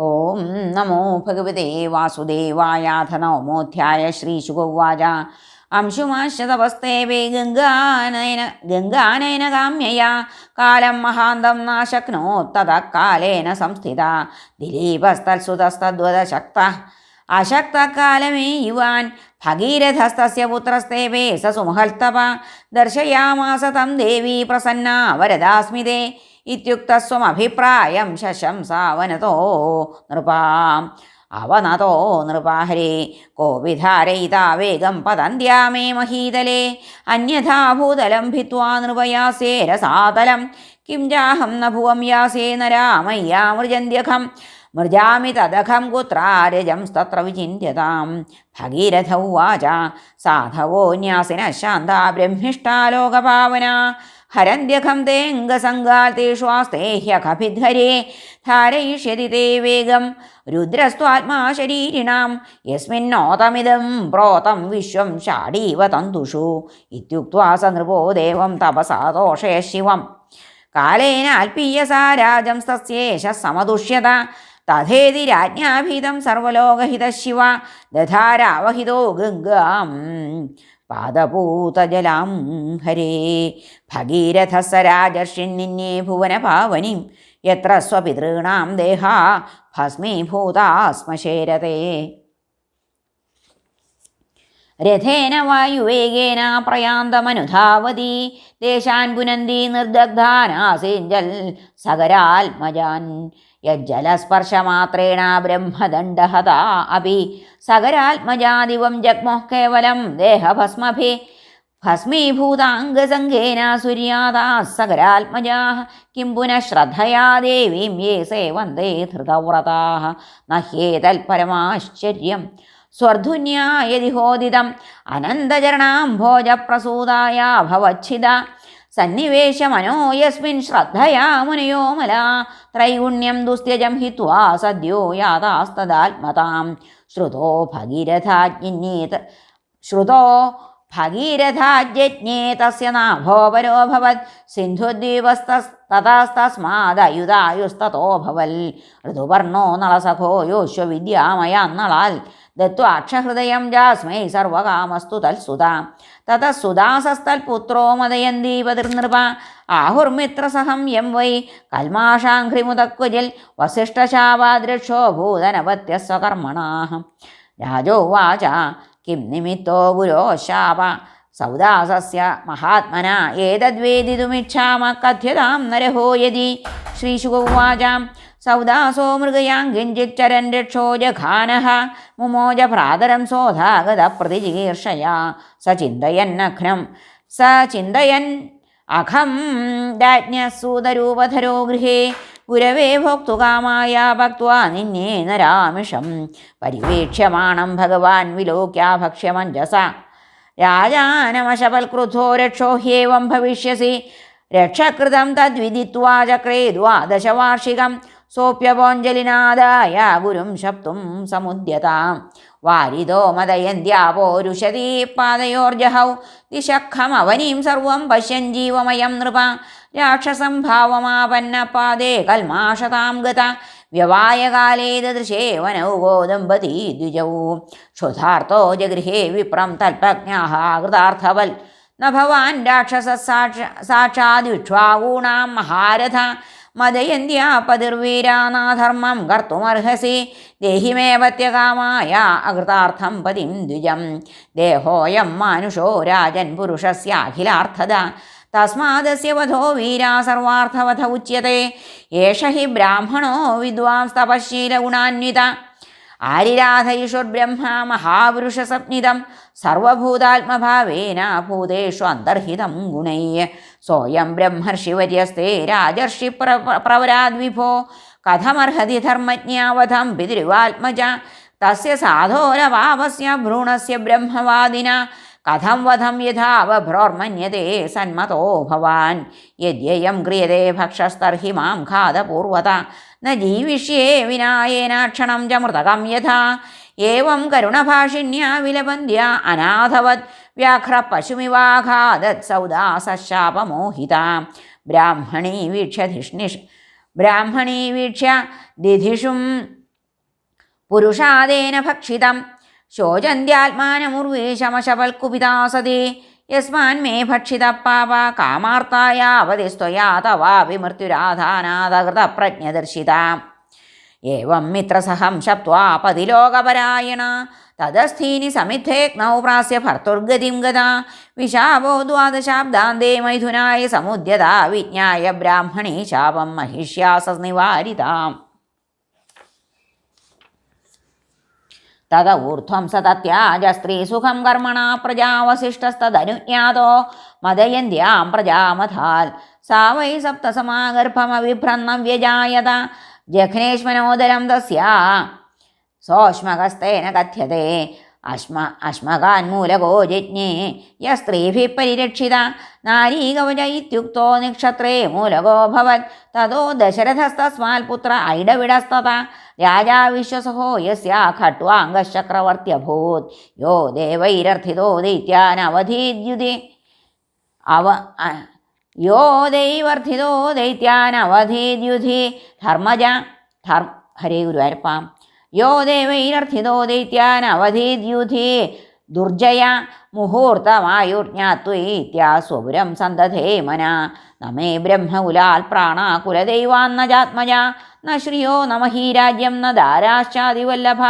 ഓം നമോ ഭഗവതേ വാസുദേവായാഥ നവമോധ്യായ ശ്രീശുഗോവാച അംശുമാശതപസ്തേവേ ഗംഗാനയന ഗംഗാനയന കാമ്യയാ. കാലം മഹാന്തം നാശക്നോ തത കാലേന സംസ്ഥിത. ദിലീപസ്തത്സുതസ്തദ്വതശക്ത. അശക്തകാലമേ യുവാൻ. ഭഗീരഥസ്തസ്യ പുത്രസ്തേവേ സ സുമഹൽത്തപ ദർശയാമാസ തം ദേവീ പ്രസന്ന. വരദാസ്മിതേ ഇത്യുക്തസ്വമഭിപ്രായം ശശംസാവനതോ നൃപാം അവനതോ നൃപാഹരേ കോപിധാരയിതാ വേഗം പതന്ത്യാ മേ മഹീതലേ അന്യഥാ ഭൂതലം ഭിത്വാ നൃപയാസേ രസാതലം കിം ജാഹം നഭുവം ഭുവം യാസേ നരാമയ്യാ മൃജന്ത്യഖം മൃജാമി തദഖം കുത്രാരജം തത്ര വിചിന്യതാം ഭഗീരഥ ഉവാച സാധവോ ന്യാസിന ശാന്ത ബ്രഹ്മിഷ്ടാലോകപാവന ഹരന്ത്യഖം തേംഗസംഗാൽ തേഷ്വാസ്തേഹ്യഖഭിദ്ധരേ ധാരയിഷ്യതി തേ വേഗം രുദ്രസ്ത്വാത്മാ ശരീരിണാം യസ്മിന്നോതമിദം പ്രോതം വിശ്വം ഷാഡീവ തന്തുഷു ഇത്യുക്വാ സ നൃപോ ദേവം തപസാ ദോഷയ ശിവം കാലേന അൽപീയസാ രാജം സസ്യേശ സമദുഷ്യത തഥേതി രാജ്ഞാഭീതം സർവലോകഹിത ശിവ ദധാരാവഹിതോ ഗംഗാം പാദപൂതജലാം ഹരേ. ഭഗീരഥ സ രാജർഷിൻ നിന്നെ ഭുവന പാവനിം യത്ര സ്വപിതൃണാം ദേഹ ഭസ്മീഭൂതാ ശ്മശേരത്തെ രഥേന വായുവേഗേന പ്രയാന്തമനുധാവതി ദേശാൻ പുനന്തി നിർദഗ്ധാനാസേഞ്ചൽ സകരാത്മജാൻ. യജ്ജലസ്പർശമാത്രേണ ബ്രഹ്മദണ്ഡഹത അപി സകരാത്മജാദിവം ജഗ്മോ കേവലം ദേഹഭസ്മഭി. ഭസ്മീഭൂതാംഗസംഘേന സൂര്യാദാ സകരാത്മജാ കിം പുനഃ ശ്രദ്ധയാ ദേവീം യേ സേവന്തേ ധൃതവ്രതാ നഹ്യേതൽപരമാശ്ചര്യം അനന്തചരണാം അനന്തചരണാംഭോജപ്രസൂതായ ഭവച്ഛിത. സന്നിവേശമനോ യസ്മിൻ ശ്രദ്ധയാ മുനയോ മല. ത്രൈഗുണ്യം ദുസ്ത്യജം ഹിത്വാ സദ്യോ യാതാസ്തദാത്മതാം ശ്രുതോ ഭഗീരഥാജ്ഞേത ശ്രുതോ ഭഗീരഥാജ്ഞേ തസ്യ നാഭോപരോഭവത് സിന്ധുദ്വീപസ്തസ്മാദയുതായുസ്തോ ഭവൽ. ഋതുപർണോ നളസഖോ യോശ്വ വിദ്യാമയാന്നളാൽ. ദത്വാക്ഷഹൃദയം ജാസ്മൈ സർവകാമസ്തു തൽസുത. തതസുദാസസ്തൽപുത്രോ മദയന്തീപതിർനൃപ ആഹുർമിത്രസഹം യം വൈ. കൽമാഷാഘ്രിമുതക്വജിൽ വസിഷ്ഠശാവാദൃക്ഷോ ഭൂതനവത്യ സ്വകർമ്മണാः രാജോവാച കിം നിമിത്തോ ഗുരോ ശാപ സൗദാസസ്യ മഹാത്മന. ഏതദ്വേദിതുമിച്ഛാമ കഥ്യതാം നരഹോ യതി. ശ്രീശുകൗവാചാം സൗദാസോ മൃഗയാം കിഞ്ചിച്ചരൻ രക്ഷോ ജഘാനഃ മുമോജ ഭ്രാതരം സോധാഗത പ്രതിചികീർഷയാ സ ചിന്തയന്നഘ്നം സ ചിന്തയൻ അഖം രാജ്ഞസൂതരൂപധരോ ഗൃഹേ ഗുരവേ ഭോക്തുകാമായ ഭക്വാ നിന്നേ നരാമിഷം പരിവേക്ഷ്യമാണം ഭഗവാൻ വിലോക്യാ ഭക്ഷ്യമഞ്ജസ രാജാനമശപൽക്രുധോ രക്ഷോ ഹ്യേവം ഭവിഷ്യസി രക്ഷകൃതം തദ്വിദിത്വാ ചക്രേ ദ്വാദശവാർഷികം സോപ്യപോഞ്ജലിനാദായ ഗുരും ശപ്തും സമുദ്യതാം. വാരിതോ മദയന്ത്യാപോരുഷതീ പാതയോർജഹൗ. ദിശഖമവനീം സർവം പശ്യൻ ജീവമയം നൃപ. രാക്ഷസം ഭാവമാപന്ന പാദേ കൽമാഷതാം ഗത. വ്യവായകാലേ ദൃശേ വനൗ ദമ്പതി ദ്വിജൗ. ക്ഷുധാർത്ഥോ ജഗൃഹേ വിപ്രം തൽപ്രജ്ഞാः കൃതാർത്ഥവൽ ന ഭവാൻ രാക്ഷസ സാക്ഷാ സാക്ഷാദിക്ഷ്വാകൂണാം മഹാരഥ. മദയന്ത്യാ പതിർവീരാനാധർമ്മം കർത്തുമർഹസി. ദേഹിമേവത്യകാമായ അകൃതാർത്ഥം പതിം ദ്വിജം. ദേഹോയം മാനുഷോ രാജൻ പുരുഷസ്യാഖിലാർത്ഥത. തസ്മാദസ്യ വധോ വീരാ സർവാർത്ഥവധ ഉച്യത്തെ ഏഷ ഹി ബ്രാഹ്മണോ വിദ്വാംസ്തപശീലഗുണാന്വിത ആരിരാധയിഷുർബ്രഹ്മ മഹാപുരുഷസപ്നിതം സർവഭൂതാത്മഭാവേന ഭൂതേഷു അന്തർഹിതം ഗുണൈ സോയം ബ്രഹ്മർഷിവര്യസ്തേ രാജർഷി പ്ര പ്രവരാദ്വിഭോ കഥമർഹതി ധർമ്മജ്ഞാവധം പിതൃവാത്മജ തസ്യ സാധോരപാപസ്യ ഭ്രൂണസ്യ ബ്രഹ്മവാദിന കഥം വധം യഥാവഭ്രോർമന്യത്തെ സന്മതോ ഭവാൻ യദ്യയം ക്രിയത്തെ ഭക്ഷസ്തർഹി മാം ഘാതപൂർവത न जीविष्ये विनायेनाक्षणं च मृतकं यथा। एवं करुणभाषिण्या विलपन्द्या अनाथवत् व्याघ्रपशुमिवाघादत्सौदा सशापमोहिता ब्राह्मणी वीक्ष्य धिष्णिष ब्राह्मणी वीक्ष्य दिधिषुं पुरुषादेन भक्षितं शोचन्त्यात्मानमुर्वीशमशपल्कुपिता सति। യസ്മാൻ മേ ഭക്ഷിത പാപ കാമാർത്തായാവതിസ്ത്വയാ തവാപി മൃത്യുരാധാനാദകൃതപ്രജ്ഞദർശിതാം ഏവം മിത്രസഹം ശപ്വാ പതിലോകപരായണ. തദസ്ഥീനി സമിദ്ധേഗ്നൗ പ്രാസ്യ ഭർത്തുർഗതിം ഗത. വിഷാവോ ദ്വാദശാബ്ദാന്തേ മൈഥുനായ സമുദ്യത വിജ്ഞായ ബ്രാഹ്മണീ ശാപം മഹിഷ്യാസ നിവാരിതാം തത ഊർധ്വം സ തത്യാജ സ്ത്രീസുഖം കർമ്മണ പ്രജാവശിഷ്ടസ്തനുജ്ഞാതോ മദയന്ത്യാം പ്രജാമഥാൽ. സാ വൈ സപ്തസമാഗർഭമവിഭ്രന്നം വ്യജായത. ജഘ്നേഷ്മനോദരം തസ്യാ സോഷ്മകസ്തേന കഥ്യത്തെ അശ്മ അശ്മകാന്മൂലകോ യജ്ഞേ യസ്ത്രീഭിः പരിരക്ഷിത നാരീകവച ഇത്യുക്തോ നിക്ഷത്രേ മൂലകോ ഭവത് തതോ ദശരഥസ്തസ്മാൽ പുത്ര ഐഡവിടസ്തത രാജാ വിശ്വസഹോ യസ്യ ഖട്വാംഗചക്രവർത്യഭൂത് യോ ദേവൈരർത്ഥിതോ ദൈത്യാനവധീദ്യുതി അവ അ- യോ ദൈവർദ്ധിതോ ദൈത്യാനവധീദ്യുധി ധർമ്മജ ധർ ഹരേ ഗുരുവായൂരപ്പാം യോ ദേവൈരർത്ഥിതോ ദൈത്യാനവധീദ്യൂധി ദുർജയ മുഹൂർത്തമായുജ്ഞാത്വൈത്യാ സ്വപുരം സന്തധേ മന നമേ ബ്രഹ്മകുലാൽ ഉലാൽ കുലദൈവാന്ന ജാത്മജ. ന ശ്രിയോ നമ ഹീ രാജ്യം ന ദാരാശ്ചാതിവല്ലഭ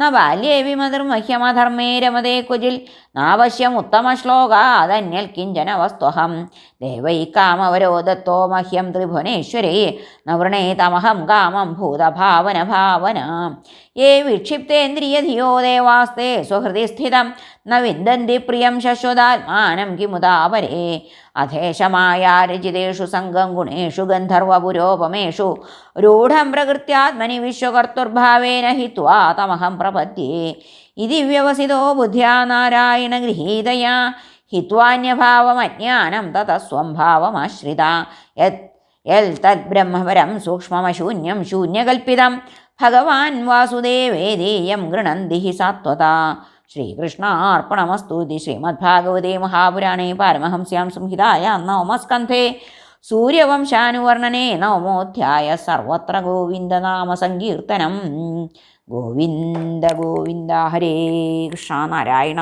ന ബാല്യേ വിമതിർമഹ്യമധർമ്മേ രമതേ ക്വചിൽ അതന്യൽ കിഞ്ചന വസ്തുഹം. ദേവൈ കാമവരോധത്തോ മഹ്യം ത്രിഭുവനേശ്വരേ നവൃണേ തമഹം കാമം ഭൂതഭാവന ഭാവന യേ വിക്ഷിപ്തേന്ദ്രിയധിയോ ദേവാസ്തേ സുഹൃതി സ്ഥിതം ന വിന്ദന്തി പ്രിയം ശശ്വതാത്മാനം കിമുദാപരേ. അധേശമായ രചിതേഷു സംഘം ഗുണേഷു ഗന്ധർവപുരോപമേഷു രൂഢം പ്രകൃത്യാത്മനി വിശ്വകർത്തുർഭാവേന ഹിത്വാ തമഹം പ്രപദ്യേ. ഇതി വ്യവസിതോ ബുദ്ധ്യാ നാരായണ ഗൃഹീതയാ. ഹിത്വാന്യഭാവമജ്ഞാനം തതസ്വം ഭാവമാശ്രിത. യത് യൽ തദ്ബ്രഹ്മപരം സൂക്ഷ്മമശൂന്യം ശൂന്യകൽപ്പിതം. ഭഗവാൻ വാസുദേവേദേയം ഗൃണന്തി ഹി സാത്വത. ശ്രീകൃഷ്ണാർപ്പണമസ്തുതി. ശ്രീമദ്ഭാഗവതേ മഹാപുരാണേ പാരമഹംസ്യാം സംഹിതായ നവമസ്കന്ധേ സൂര്യവംശാനുവർണനെ നവമോധ്യായ സർവത്ര ഗോവിന്ദനാമസങ്കീർത്തനം ഗോവിന്ദ ഗോവിന്ദ ഹരേ കൃഷ്ണ നാരായണ.